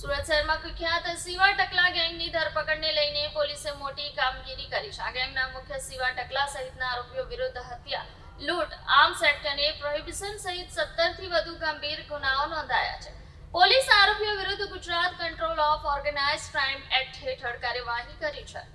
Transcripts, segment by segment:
સુરત શહેરમાં કુખ્યાત સિવા ટકલા ગેંગની ધરપકડને લઈને પોલીસે મોટી કામગીરી કરી છે. આ ગેંગના મુખ્ય સિવા ટકલા સહિતના આરોપીઓ વિરુદ્ધ હત્યા, લૂંટ, આર્મ્સ એક્ટ અને પ્રોહિબિશન સહિત સત્તરથી વધુ ગંભીર ગુનાઓ નોંધાયા છે. પોલીસ આરોપીઓ વિરુદ્ધ Gujarat control of organise crime act હેઠળ કાર્યવાહી કરી છે.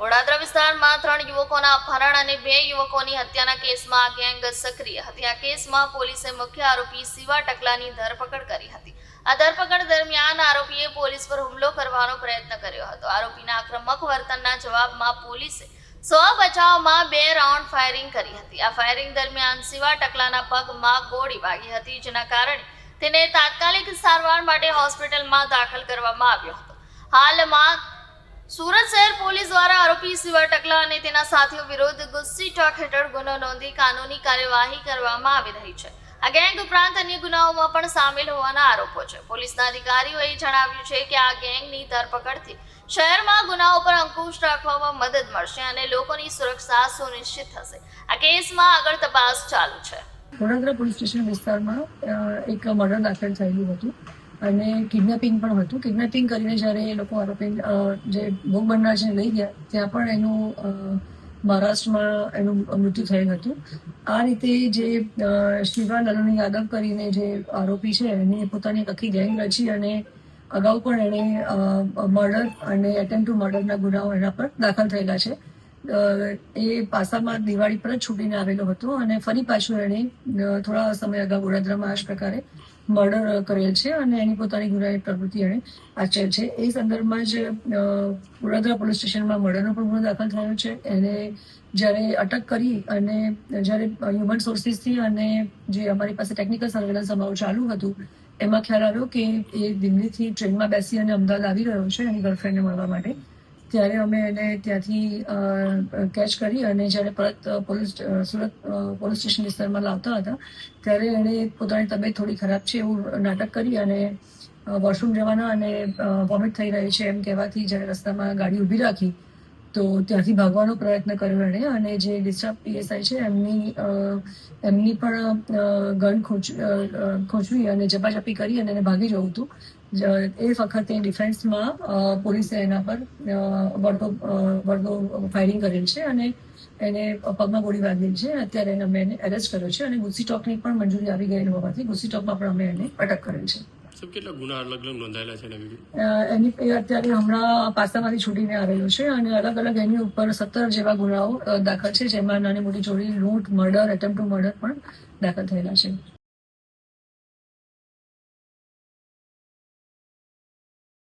વડોદરા વિસ્તારમાં ત્રણ યુવકોના અપહરણ અને બે યુવકોની હત્યાના કેસમાં આ ગેંગ સક્રિય. હતી આ કેસમાં પોલીસે મુખ્ય આરોપી શિવા ટકલાની ધરપકડ કરી હતી. આ ધરપકડ દરમિયાન આરોપીએ પોલીસ પર હુમલો કરવાનો પ્રયત્ન કર્યો હતો. આરોપીના આક્રમક વર્તનના જવાબમાં પોલીસે સ્વ બચાવમાં બે રાઉન્ડ ફાયરિંગ કરી હતી. આ ફાયરિંગ દરમિયાન શિવા ટકલાના પગમાં ગોળી વાગી હતી, જેના કારણે તેને તાત્કાલિક સારવાર માટે હોસ્પિટલમાં દાખલ કરવામાં આવ્યો હતો. હાલમાં સુરત શહેર પોલીસ દ્વારા આરોપી શિવા ટકલા અને તેના સાથીઓ વિરુદ્ધ ગુસ્સી ટોક હેઠળ ગુનો નોંધી કાનૂની કાર્યવાહી કરવામાં આવી રહી છે. આ ગેંગ ઉપરાંત અન્ય ગુનાઓમાં પણ સામેલ હોવાના આરોપો છે. પોલીસના અધિકારીઓએ જણાવ્યું છે કે આ ગેંગની ધરપકડથી શહેરમાં ગુનાઓ પર અંકુશ રાખવામાં મદદ મળશે અને લોકોની સુરક્ષા સુનિશ્ચિત થશે. આ કેસમાં આગળ તપાસ ચાલુ છે. વડોદરા પોલીસ સ્ટેશન વિસ્તારમાં એક મર્ડર દાખલ થયેલું હતું. અને કિડનેપિંગ પણ હતું કિડનેપિંગ કરીને જ્યારે એ લોકો આરોપી જે ભોગ બનનારને લઈ ગયા, ત્યાં પણ એનું મહારાષ્ટ્રમાં એનું મૃત્યુ થયેલ હતું. આ રીતે જે શિવા લલણી યાદવ કરીને જે આરોપી છે, એને પોતાની આખી ગેંગ રચી અને અગાઉ પણ એણે મર્ડર અને એટેમ્પ ટુ મર્ડરના ગુનાઓ એના પર દાખલ થયેલા છે. એ પાસામાં દિવાળી પર જ છૂટીને આવેલો હતો અને ફરી પાછું એણે થોડા સમય અગાઉ વડોદરામાં આ જ પ્રકારે મર્ડર કરેલ છે અને એની પોતાની ગુનાહિત પ્રવૃત્તિ એણે આચરેલ છે. એ સંદર્ભમાં જ વડોદરા પોલીસ સ્ટેશનમાં મર્ડરનો પણ ગુનો દાખલ થયો છે. એને જ્યારે અટક કરી અને જ્યારે હ્યુમન સોર્સિસથી અને જે અમારી પાસે ટેકનિકલ સર્વેલન્સ અમારું ચાલુ હતું, એમાં ખ્યાલ આવ્યો કે એ દિલ્હીથી ટ્રેનમાં બેસી અને અમદાવાદ આવી રહ્યો છે એની ગર્લફ્રેન્ડને મળવા માટે. ત્યારે અમે એને ત્યાંથી કેચ કરી અને જ્યારે પરત પોલીસ સુરત પોલીસ સ્ટેશન વિસ્તારમાં લાવતા હતા, ત્યારે એણે પોતાની તબિયત થોડી ખરાબ છે એવું નાટક કરી અને વોશરૂમ જવાના અને વોમિટ થઈ રહી છે એમ કહેવાથી જ્યારે રસ્તામાં ગાડી ઊભી રાખી તો ત્યાંથી ભાગવાનો પ્રયત્ન કર્યો એણે અને જે ડિસ્ટર્બ પીએસઆઈ છે એમની એમની પણ ગન ખોચવી અને જપાજપી કરી અને એને ભાગી જવું હતું. એ વખતે ડિફેન્સમાં પોલીસે એના પર વળતો વળતો ફાયરિંગ કરેલ છે અને એને પગમાં ગોળી વાગેલ છે. અત્યારે એને અમે એને એરેસ્ટ કર્યો છે અને ગુસ્સી ટોકની પણ મંજૂરી આવી ગયેલ હોવાથી ગુસ્સી ટોકમાં પણ અમે એને અટક કરેલ છે. સાહેબ, કેટલા ગુના અલગ અલગ નોંધાયેલા છે એના અત્યારે હમણાં પાસામાંથી છૂટીને આવેલો છે અને અલગ અલગ એની ઉપર સત્તર જેવા ગુનાઓ દાખલ છે, જેમાં નાની મોટી ચોરી, લૂંટ, મર્ડર એટેમ્પ ટુ મર્ડર પણ દાખલ થયેલા છે.